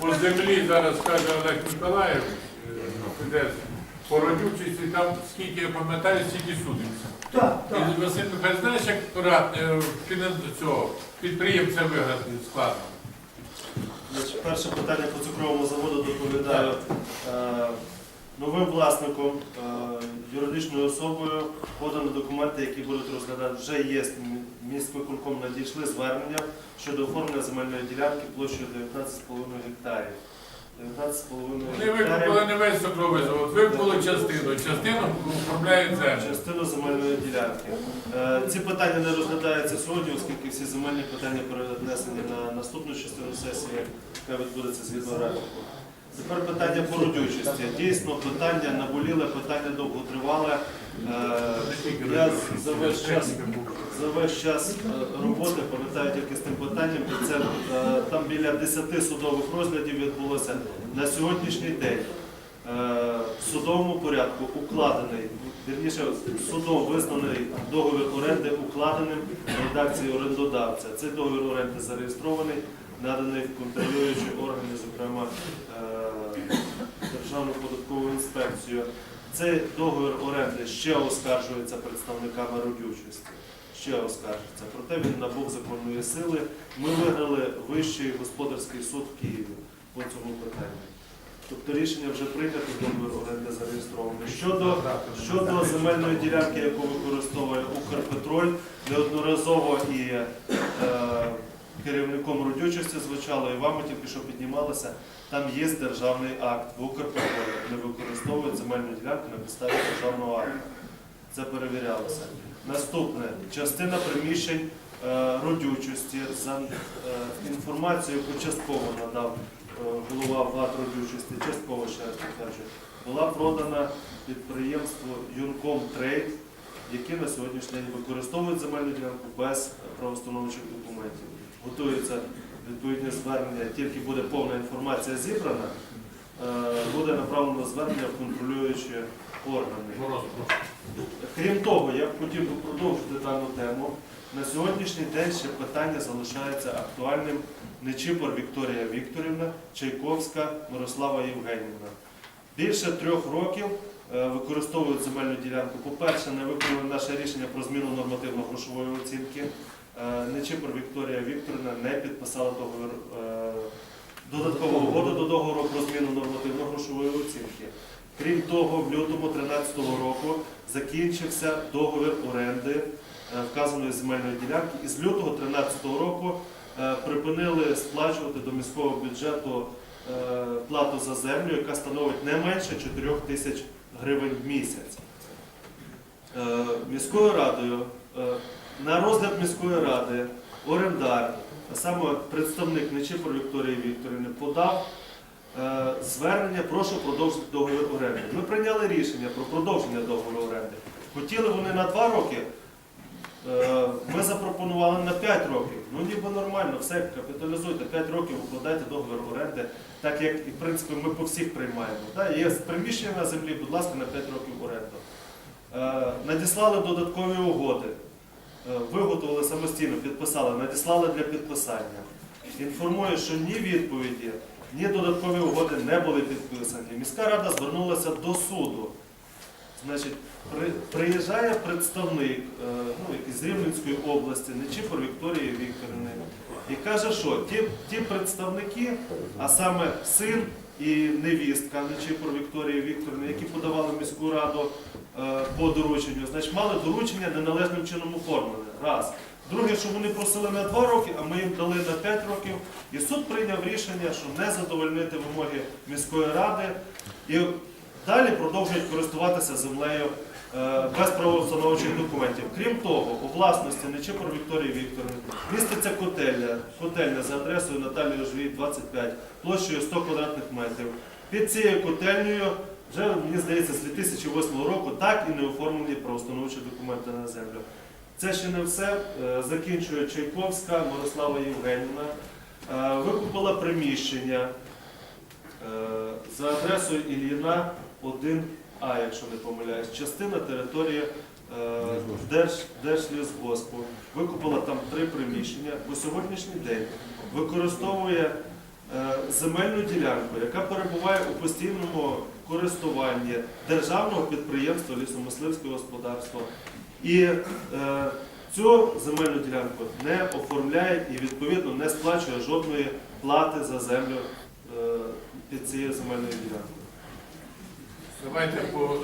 по землі зараз каже Олег Миколаїв, породючись, і там скільки я пам'ятаю, стільки судиться. Так, так. І Василь Михайлович, знаєш, як рад, е, цього, підприємця вигадати складно? Перше питання по цукровому заводу доповідаю. Е, Новим власником, е, юридичною особою подано документи, які будуть розглядати. Вже є міськвиконком надійшли звернення щодо оформлення земельної ділянки площею 19,5 гектарів. 19,5 Не викупили не весь цукровий завод, викупили частину, частину оформляють землю. частину земельної ділянки. Е, Ці питання не розглядаються сьогодні, оскільки всі земельні питання перенесені на наступну частину сесії, яка відбудеться згідно графіку. Тепер питання по родючості. Дійсно, питання наболіле, питання довго тривале. Е, Я за весь час за весь час е, роботи пам'ятаю тільки з тим питанням, це е, там біля 10 судових розглядів відбулося на сьогоднішній день. В судовому порядку укладений, вірніше, судом визнаний договір оренди укладеним в редакції орендодавця. Цей договір оренди зареєстрований, наданий в контролюючі органи, зокрема е, Державну податкову інспекцію. Цей договір оренди ще оскаржується представниками родючості. Ще оскаржується. Проте він набув законної сили. Ми виграли Вищий господарський суд в Києві по цьому питанню. Тобто рішення вже прийнято, договір оренди зареєстрований. Щодо, щодо земельної ділянки, яку використовує Укрпетроль, неодноразово і е, керівником родючості звучало, і вами тільки що піднімалося, там є державний акт в Укрпетролі. Вони використовують земельну ділянку на підставі державного акту. Це перевірялося. Наступне частина приміщень е, родючості за е, інформацією, яку частково надав е, голова ВАТ родючості, частково ще раз підтверджую, була продана підприємству Юнком Трейд, які на сьогоднішній день використовують земельну ділянку без правоустановчих документів. Готується відповідне звернення, тільки буде повна інформація зібрана, е, буде направлено звернення в контролюючі органи. Крім того, я б хотів би продовжити дану тему. На сьогоднішній день ще питання залишається актуальним Нечипор Вікторія Вікторівна, Чайковська Мирослава Євгенівна. Більше трьох років е, використовують земельну ділянку. По-перше, не виконали наше рішення про зміну нормативно-грошової оцінки. Е, Нечипор Вікторія Вікторівна не підписала договір е, додаткову угоду до договору про зміну нормативно-грошової оцінки. Крім того, в лютому 2013 року закінчився договір оренди е, вказаної земельної ділянки, і з лютого 2013 року припинили сплачувати до міського бюджету плату за землю, яка становить не менше 4 тисяч гривень в місяць. Міською радою на розгляд міської ради орендар, а саме представник Нечипор Вікторії Вікторівни, подав е, звернення, прошу продовжити договір оренди. Ми прийняли рішення про продовження договору оренди. Хотіли вони на 2 роки, е, ми запропонували на 5 років. Ну ніби нормально, все, капіталізуйте, 5 років укладайте договір оренди, так як і в принципі ми по всіх приймаємо. Так, є приміщення на землі, будь ласка, на 5 років оренду. Е, Надіслали додаткові угоди, виготовили самостійно, підписали, надіслали для підписання. Інформую, що ні відповіді, ні додаткові угоди не були підписані. Міська рада звернулася до суду. Значить, приїжджає представник е, ну, з Рівненської області, Нечипор Вікторії Вікторівни, і каже, що ті, ті представники, а саме син і невістка Нечипор Вікторії Вікторівни, які подавали міську раду е, по дорученню, значить, мали доручення неналежним чином оформлене. Раз. Друге, що вони просили на 2 роки, а ми їм дали на 5 років. І суд прийняв рішення, що не задовольнити вимоги міської ради. І далі продовжують користуватися землею е, без правоустановчих документів. Крім того, у власності Нечипор Вікторії Вікторівни міститься котельня, котельня за адресою Наталії Жвій, 25, площею 100 квадратних метрів. Під цією котельнею вже, мені здається, з 2008 року так і не оформлені правоустановчі документи на землю. Це ще не все. Е, Закінчує Чайковська Мирослава Євгенівна. Е, Викупила приміщення е, за адресою Ільїна 1А, якщо не помиляюсь, частина території Держ, Держлісгоспу. Викупила там три приміщення. По сьогоднішній день використовує земельну ділянку, яка перебуває у постійному користуванні державного підприємства лісомисливського господарства. І е, цю земельну ділянку не оформляє і відповідно не сплачує жодної плати за землю е, під цією земельною ділянкою. Давайте по